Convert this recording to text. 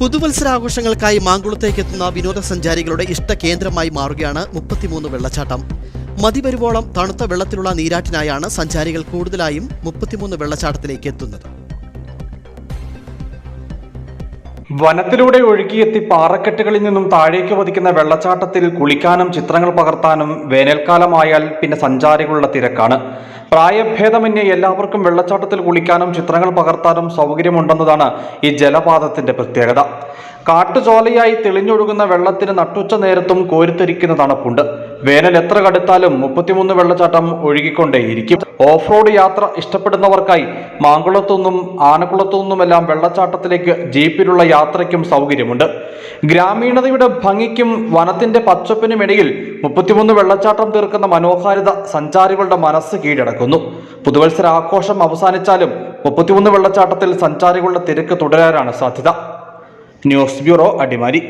പുതുവത്സരാഘോഷങ്ങൾക്കായി മാങ്കുളത്തേക്ക് എത്തുന്ന വിനോദസഞ്ചാരികളുടെ ഇഷ്ട കേന്ദ്രമായി മാറുകയാണ് മുപ്പത്തിമൂന്ന് വെള്ളച്ചാട്ടം. മതിവരുവോളം തണുത്ത വെള്ളത്തിലുള്ള നീരാറ്റിനായാണ് സഞ്ചാരികൾ കൂടുതലായും മുപ്പത്തിമൂന്ന് വെള്ളച്ചാട്ടത്തിലേക്ക് എത്തുന്നത് വനത്തിലൂടെ ഒഴുകിയെത്തി പാറക്കെട്ടുകളിൽ നിന്നും താഴേക്ക് പതിക്കുന്ന വെള്ളച്ചാട്ടത്തിൽ കുളിക്കാനും ചിത്രങ്ങൾ പകർത്താനും വേനൽക്കാലമായാൽ പിന്നെ സഞ്ചാരികളുടെ തിരക്കാണ്. പ്രായഭേദമന്യേ എല്ലാവർക്കും വെള്ളച്ചാട്ടത്തിൽ കുളിക്കാനും ചിത്രങ്ങൾ പകർത്താനും സൗകര്യമുണ്ടെന്നതാണ് ഈ ജലപാതത്തിന്റെ പ്രത്യേകത. കാട്ടുചോലയായി തെളിഞ്ഞൊഴുകുന്ന വെള്ളത്തിന് നട്ടുച്ച നേരത്തും കോരിത്തെരിക്കുന്ന തണുപ്പുണ്ട് വേനൽ എത്ര കടുത്താലും മുപ്പത്തിമൂന്ന് വെള്ളച്ചാട്ടം ഒഴുകിക്കൊണ്ടേയിരിക്കും. ഓഫ് റോഡ് യാത്ര ഇഷ്ടപ്പെടുന്നവർക്കായി മാങ്കുളത്തുനിന്നും ആനക്കുളത്തുനിന്നുമെല്ലാം വെള്ളച്ചാട്ടത്തിലേക്ക് ജീപ്പിലുള്ള യാത്രയ്ക്കും സൗകര്യമുണ്ട്. ഗ്രാമീണതയുടെ ഭംഗിക്കും വനത്തിന്റെ പച്ചപ്പിനുമിടയിൽ മുപ്പത്തിമൂന്ന് വെള്ളച്ചാട്ടം തീർക്കുന്ന മനോഹാരിത സഞ്ചാരികളുടെ മനസ്സ് കീഴടക്കുന്നു. പുതുവത്സര ആഘോഷം അവസാനിച്ചാലും മുപ്പത്തിമൂന്ന് വെള്ളച്ചാട്ടത്തിൽ സഞ്ചാരികളുടെ തിരക്ക് തുടരാനാണ് സാധ്യത. News bureau Adimali.